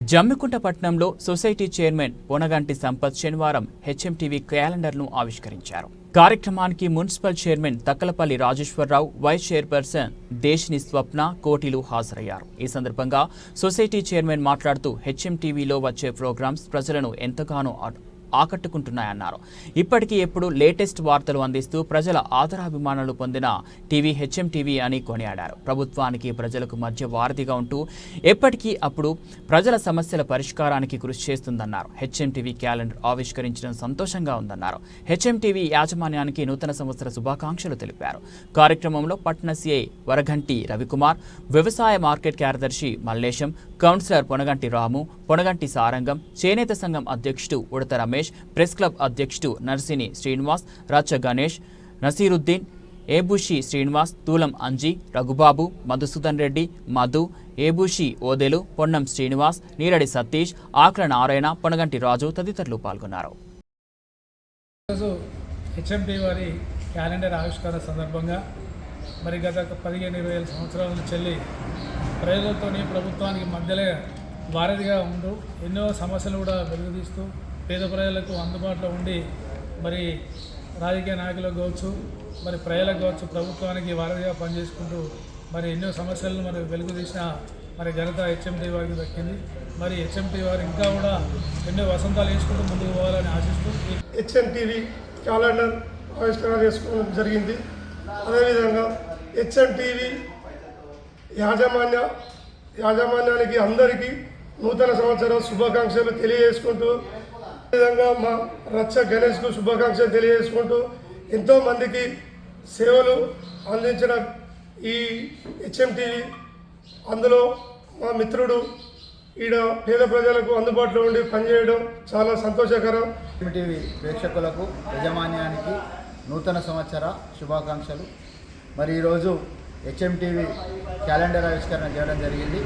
జమ్మికుంట పట్టణంలో society chairman పొనగంటి Sampath శనివారం HMTV క్యాలెండర్ను ఆవిష్కరించారు. కార్యక్రమానికి municipal chairman Takkalapalli Rajeshwararao vice chairperson Deshini Swapna కోటిలు హాజరయ్యారు. ఈ సందర్భంగా సొసైటీ చైర్మన్ మాట్లాడుతూ హెచ్ఎంటీవీలో వచ్చే ప్రోగ్రామ్స్ ప్రజలను ఎంతగానో ఆకట్టుకుంటున్నాయన్నారు. ఇప్పటికీ ఎప్పుడు లేటెస్ట్ వార్తలు అందిస్తూ ప్రజల ఆదరాభిమానాలు పొందిన టీవీ హెచ్ఎం టీవీ అని కొనియాడారు. ప్రభుత్వానికి ప్రజలకు మధ్య వారధిగా ఉంటూ ఎప్పటికీ అప్పుడు ప్రజల సమస్యల పరిష్కారానికి కృషి చేస్తుందన్నారు. హెచ్ఎం టీవీ క్యాలెండర్ ఆవిష్కరించడం సంతోషంగా ఉందన్నారు. హెచ్ఎం టీవీ యాజమాన్యానికి నూతన సంవత్సర శుభాకాంక్షలు తెలిపారు. కార్యక్రమంలో పట్న సిఐ వరఘంటి రవికుమార్ వ్యవసాయ మార్కెట్ కార్యదర్శి మల్లేశం కౌన్సిలర్ పొనగంటి రాము పొనగంటి సారంగం చేనేత సంఘం అధ్యక్షుడు ఉడత రమేష్ ప్రెస్ క్లబ్ అధ్యక్షుడు నర్సిని శ్రీనివాస్ రచ్చ గణేష్ నసీరుద్దీన్ ఏబుషి శ్రీనివాస్ తూలం అంజీ రఘుబాబు మధుసూదన్ రెడ్డి మధు ఏబుషి ఓదెలు పొన్నం శ్రీనివాస్ నీరడి సతీష్ ఆకుల నారాయణ పొనగంటి రాజు తదితరులు పాల్గొన్నారు. హెచ్ఎండి వారి క్యాలెండర్ ఆవిష్కరణ సందర్భంగా మరి గత పదిహేను ఇరవై సంవత్సరాల నుంచి వెళ్ళి ప్రజలతోని ప్రభుత్వానికి మధ్యలో వారధిగా ఉంటూ ఎన్నో సమస్యలు కూడా వెలుగుదీస్తూ పేద ప్రజలకు అందుబాటులో ఉండి మరి రాజకీయ నాయకులకు కావచ్చు మరి ప్రజలకు కావచ్చు ప్రభుత్వానికి వారధిగా పనిచేసుకుంటూ మరి ఎన్నో సమస్యలను మరి వెలుగుదీసిన మరి ఘనత హెచ్ఎంటీ వారికి దక్కింది. మరి హెచ్ఎంటీ వారు ఇంకా కూడా ఎన్నో వసంతాలు వేసుకుంటూ ముందుకు పోవాలని ఆశిస్తూ ఈ హెచ్ఎంటీవీ క్యాలెండర్ ఆవిష్కరణ చేసుకోవడం జరిగింది. అదేవిధంగా హెచ్ఎంటీవీ యాజమాన్య యాజమాన్యానికి అందరికీ నూతన సంవత్సర శుభాకాంక్షలు తెలియజేసుకుంటూ అదేవిధంగా మా రచ్చ గణేష్కు శుభాకాంక్షలు తెలియజేసుకుంటూ ఎంతోమందికి సేవలు అందించిన ఈ హెచ్ఎంటీవీ. అందులో మా మిత్రుడు ఈడ పేద ప్రజలకు అందుబాటులో ఉండి పనిచేయడం చాలా సంతోషకరం. టీవీ ప్రేక్షకులకు యజమాన్యానికి నూతన సంవత్సర శుభాకాంక్షలు. మరి ఈరోజు హెచ్ఎంటీవీ క్యాలెండర్ ఆవిష్కరణ చేయడం జరిగింది.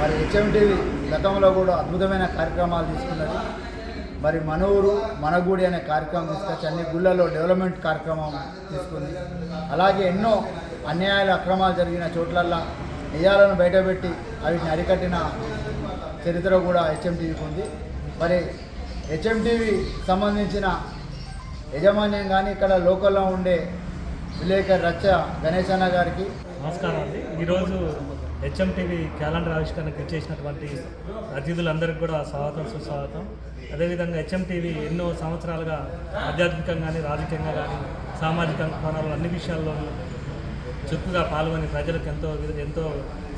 మరి హెచ్ఎంటీవీ గతంలో కూడా అద్భుతమైన కార్యక్రమాలు తీసుకున్నది. మరి మన ఊరు అనే కార్యక్రమం తీసుకొచ్చి అన్ని గుళ్ళలో డెవలప్మెంట్ కార్యక్రమం తీసుకుంది. అలాగే ఎన్నో అన్యాయాలు అక్రమాలు జరిగిన చోట్లల్లో నిజాలను బయటపెట్టి వాటిని అరికట్టిన చరిత్ర కూడా హెచ్ఎంటీవీకి ఉంది. మరి హెచ్ఎంటీవీ సంబంధించిన యజమాన్యం కానీ ఇక్కడ లోకల్లో ఉండే విలేకరి రచ్చ గణేశన్న అన్న గారికి. నమస్కారం అండి ఈరోజు హెచ్ఎంటీవీ క్యాలెండర్ ఆవిష్కరణకు ఇచ్చేసినటువంటి అతిథులందరికీ కూడా స్వాగతం సుస్వాగతం. అదేవిధంగా హెచ్ఎంటీవీ ఎన్నో సంవత్సరాలుగా ఆధ్యాత్మికంగా కానీ రాజకీయంగా కానీ సామాజిక కోణాలు అన్ని విషయాల్లో చురుకుగా పాల్గొని ప్రజలకు ఎంతో ఎంతో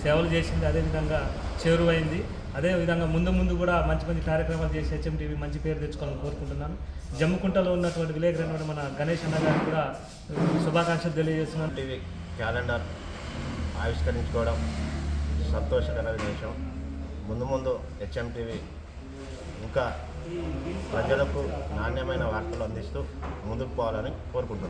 సేవలు చేసింది. అదేవిధంగా చేరువైంది. అదేవిధంగా ముందు ముందు కూడా మంచి మంచి కార్యక్రమాలు చేసి హెచ్ఎంటీవీ మంచి పేరు తెచ్చుకోవాలని కోరుకుంటున్నాను. జమ్ముకుంటలో ఉన్నటువంటి విలేకరైన మన గణేష్ అన్న గారికి కూడా శుభాకాంక్షలు తెలియజేస్తున్నాను. టీవీ క్యాలెండర్ ఆవిష్కరించుకోవడం సంతోషకరమైన విషయం ముందు ముందు హెచ్ఎం టీవీ ఇంకా ప్రజలకు నాణ్యమైన వార్తలు అందిస్తూ ముందుకు పోవాలని కోరుకుంటున్నాను.